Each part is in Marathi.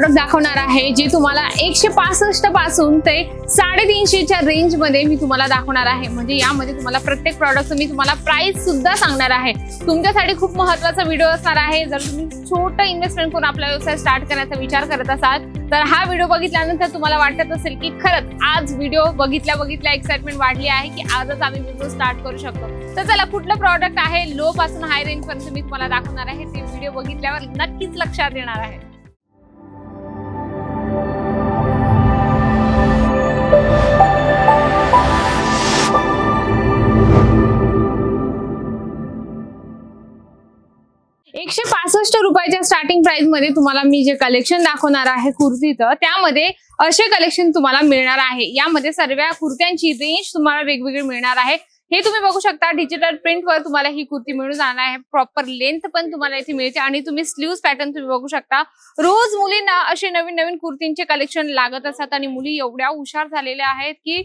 प्रॉडक्ट दाखवणार आहे जे तुम्हाला एकशे पासष्टपासून ते साडेतीनशेच्या रेंजमध्ये मी तुम्हाला दाखवणार आहे. म्हणजे यामध्ये तुम्हाला प्रत्येक प्रॉडक्टचं मी तुम्हाला प्राइस सुद्धा सांगणार आहे. तुमच्यासाठी खूप महत्त्वाचा व्हिडिओ असणार आहे. जर तुम्ही छोटं इन्व्हेस्टमेंट करून आपला व्यवसाय स्टार्ट करण्याचा विचार करत असाल तर हा व्हिडिओ बघितल्यानंतर तुम्हाला वाटत असेल की खरंच आज व्हिडिओ बघितल्या बघितल्या एक्साइटमेंट वाढली आहे की आजच आम्ही बिझनेस स्टार्ट करू शकतो. तर चला कुठलं प्रॉडक्ट आहे लो पासून हाय रेंज पर्यंत मी तुम्हाला दाखवणार आहे. ते व्हिडिओ बघितल्यावर नक्कीच लक्षात येणार आहे. एकशे पासष्ट रुपयाच्या स्टार्टिंग प्राइसमध्ये तुम्हाला मी जे कलेक्शन दाखवणार आहे कुर्तीचं त्यामध्ये असे कलेक्शन तुम्हाला मिळणार आहे. यामध्ये सर्व कुर्त्यांची रेंज तुम्हाला वेगवेगळी मिळणार आहे. हे तुम्ही बघू शकता डिजिटल प्रिंटवर तुम्हाला ही कुर्ती मिळून जाणार आहे. प्रॉपर लेंथ पण तुम्हाला इथे मिळते आणि तुम्ही स्लीव्ह पॅटर्न तुम्ही बघू शकता. रोज मुलींना असे नवीन नवीन कुर्तींचे कलेक्शन लागत असतात आणि मुली एवढ्या हुशार झालेल्या आहेत की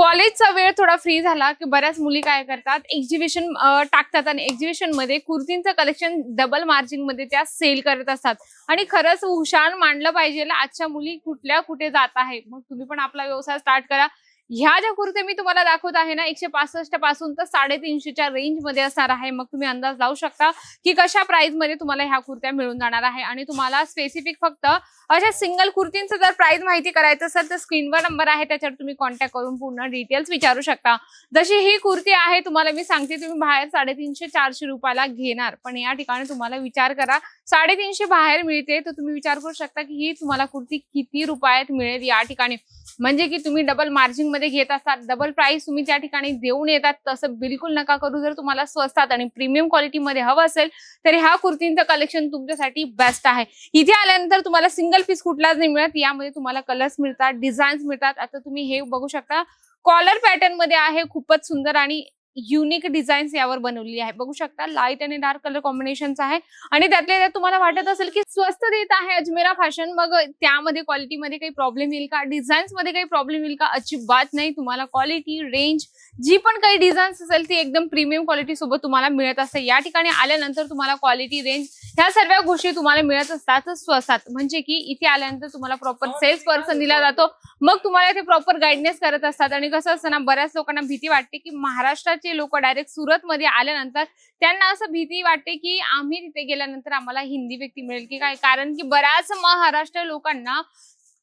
कॉलेजचा वेळ थोडा फ्री झाला की बऱ्याच मुली काय करतात? एक्झिबिशन टाकतात आणि एक्झिबिशनमध्ये कुर्तींचं कलेक्शन डबल मार्जिनमध्ये त्या सेल करत असतात. आणि खरंच हुशार मांडलं पाहिजे आजच्या मुली कुठल्या कुठे जात आहे मग तुम्ही पण आपला व्यवसाय स्टार्ट करा. ह्या ज्या कुर्त्या मी तुम्हाला दाखवत आहे ना एकशे पासष्टपासून तर साडेतीनशेच्या रेंजमध्ये असणार आहे. मग तुम्ही अंदाज लावू शकता की कशा प्राईजमध्ये तुम्हाला ह्या कुर्त्या मिळून जाणार आहे. आणि तुम्हाला स्पेसिफिक फक्त अशा सिंगल कुर्तींचं जर प्राइस माहिती करायचं असेल तर स्क्रीनवर नंबर आहे. त्याच्यावर तुम्ही कॉन्टॅक्ट करून पूर्ण डिटेल्स विचारू शकता. जशी ही कुर्ती आहे तुम्हाला मी सांगते तुम्ही बाहेर साडेतीनशे चारशे रुपयाला घेणार. पण या ठिकाणी तुम्हाला विचार करा. साडेतीनशे बाहेर मिळते तर तुम्ही विचार करू शकता की ही तुम्हाला कुर्ती किती रुपयात मिळेल या ठिकाणी. म्हणजे की तुम्ही डबल मार्जिनमध्ये घेत असतात डबल प्राइस तुम्ही त्या ठिकाणी देऊन येतात तसं बिलकुल नका करू. जर तुम्हाला स्वस्तात आणि प्रीमियम क्वालिटीमध्ये हवं असेल तर ह्या कुर्तींचं कलेक्शन तुमच्यासाठी बेस्ट आहे. इथे आल्यानंतर तुम्हाला सिंगल पीस कुठलाच नाही मिळत. यामध्ये तुम्हाला कलर्स मिळतात डिझाईन्स मिळतात. आता तुम्ही हे बघू शकता कॉलर पॅटर्नमध्ये आहे खूपच सुंदर आणि युनिक डिझाईन्स यावर बनवली आहे. बघू शकता लाइट आणि डार्क कलर कॉम्बिनेशन आहे. आणि त्यातल्या त्यात तुम्हाला वाटत असेल की स्वस्त देत आहे अजमेरा फॅशन मग त्यामध्ये क्वालिटीमध्ये काही प्रॉब्लेम येईल का? डिझाईन्समध्ये काही प्रॉब्लेम येईल का? अजिबात नाही. तुम्हाला क्वालिटी रेंज जी पण काही डिझाईन्स असेल ती एकदम प्रीमियम क्वालिटी सोबत तुम्हाला मिळत असते. या ठिकाणी आल्यानंतर तुम्हाला क्वालिटी रेंज ह्या सर्व गोष्टी तुम्हाला मिळत असतात स्वस्तात. म्हणजे की इथे आल्यानंतर तुम्हाला प्रॉपर सेल्स पर्सन दिला जातो. मग तुम्हाला ते प्रॉपर गाईडनेस करत असतात. आणि कसं असतं ना बऱ्याच लोकांना भीती वाटते की महाराष्ट्राचे लोक डायरेक्ट सुरत मध्ये आल्यानंतर त्यांना असं भीती वाटते की आम्ही तिथे गेल्यानंतर आम्हाला हिंदी व्यक्ती मिळेल की काय? कारण की बऱ्याच महाराष्ट्र लोकांना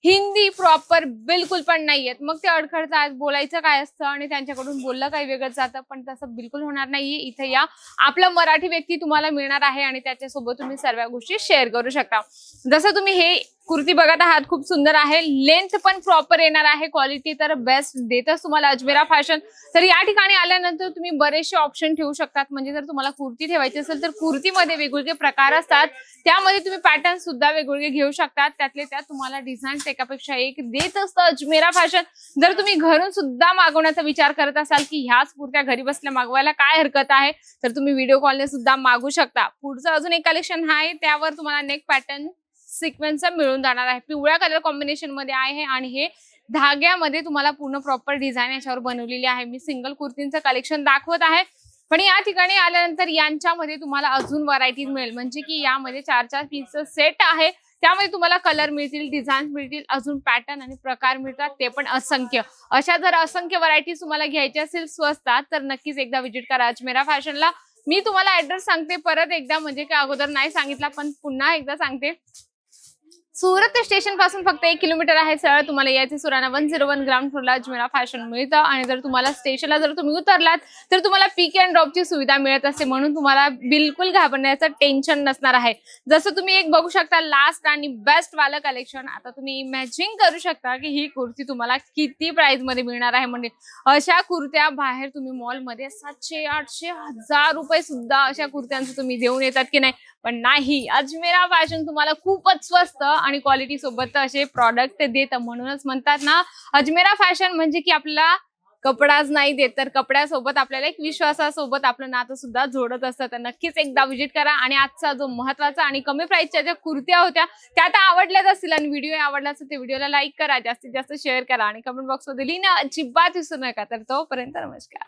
हिंदी प्रॉपर बिलकुल पण नाहीयेत. मग ते अडखळतात बोलायचं काय असतं आणि त्यांच्याकडून बोललं काही वेगळं जातं पण तसं बिलकुल होणार नाहीये. इथे या आपला मराठी व्यक्ती तुम्हाला मिळणार आहे आणि त्याच्यासोबत तुम्ही सर्व गोष्टी शेअर करू शकता. जसं तुम्ही हे कुर्ती बघत आहात खूप सुंदर आहे. लेंथ पण प्रॉपर येणार आहे क्वालिटी तर बेस्ट देतच तुम्हाला अजमेरा फॅशन तर या ठिकाणी आल्यानंतर तुम्ही बरेचसे ऑप्शन ठेवू शकतात. म्हणजे जर तुम्हाला कुर्ती ठेवायची असेल तर कुर्तीमध्ये वेगवेगळे प्रकार असतात. त्यामध्ये तुम्ही पॅटर्न सुद्धा वेगवेगळे घेऊ शकतात. त्यातले त्यात तुम्हाला डिझाईन एकापेक्षा एक देत असतं अजमेरा फॅशन जर तुम्ही घरून सुद्धा मागवण्याचा विचार करत असाल की ह्याच कुर्त्या घरी बसल्या मागवायला काय हरकत आहे तर तुम्ही व्हिडिओ कॉलने सुद्धा मागू शकता. पुढचं अजून एक कलेक्शन आहे. त्यावर तुम्हाला नेक पॅटर्न सिक्वेन्स मिळून जाणार आहे. पिवळ्या कलर कॉम्बिनेशनमध्ये आहे आणि हे धाग्यामध्ये तुम्हाला पूर्ण प्रॉपर डिझाईन याच्यावर बनवलेली आहे. मी सिंगल कुर्तींचं कलेक्शन दाखवत आहे. पण या ठिकाणी आल्यानंतर यांच्यामध्ये तुम्हाला अजून व्हरायटीज मिळेल. म्हणजे की यामध्ये चार चार पीसचं सेट आहे. त्यामध्ये तुम्हाला कलर मिळतील डिझाईन मिळतील अजून पॅटर्न आणि प्रकार मिळतात. ते पण असंख्य. अशा जर असंख्य व्हरायटीज तुम्हाला घ्यायची असेल स्वस्तात तर नक्कीच एकदा व्हिजिट करा. अजमेरा फॅशनला मी तुम्हाला ऍड्रेस सांगते. परत एकदा म्हणजे की अगोदर नाही सांगितला पण पुन्हा एकदा सांगते. सुरत स्टेशनपासून फक्त एक किलोमीटर आहे सरळ तुम्हाला यायचे Surana one zero one ground फ्लोरला Ajmera fashion मिळतं. आणि जर तुम्हाला स्टेशनला जर तुम्ही उतरलात तर तुम्हाला पिक अँड ड्रॉपची सुविधा मिळत असते. म्हणून तुम्हाला बिलकुल घाबरण्याचं टेन्शन नसणार आहे. जसं तुम्ही एक बघू शकता लास्ट आणि बेस्ट वालं कलेक्शन आता तुम्ही इमॅजिन करू शकता की ही कुर्ती तुम्हाला किती प्राइसमध्ये मिळणार आहे. म्हणजे अशा कुर्त्या बाहेर तुम्ही मॉलमध्ये सातशे आठशे हजार रुपये सुद्धा अशा कुर्त्यांचं तुम्ही देऊन येतात की नाही? पण नाही. अजमेरा फॅशन तुम्हाला खूपच स्वस्त आणि क्वालिटी सोबत असे प्रॉडक्ट देत म्हणूनच म्हणतात ना. अजमेरा फॅशन म्हणजे की आपल्याला कपडाच नाही देत तर कपड्यासोबत आपल्याला एक विश्वासासोबत आपलं नातं सुद्धा जोडत असतं. तर नक्कीच एकदा विजिट करा आणि आजचा जो महत्त्वाचा आणि कमी प्राइसच्या ज्या कुर्त्या होत्या त्या तर आवडल्याच असतील आणि व्हिडिओ आवडला असेल ते व्हिडिओला लाईक करा जास्तीत जास्त शेअर करा आणि कमेंट बॉक्समध्ये लिहिणं अजिबात विसरू नका. तर तोपर्यंत नमस्कार.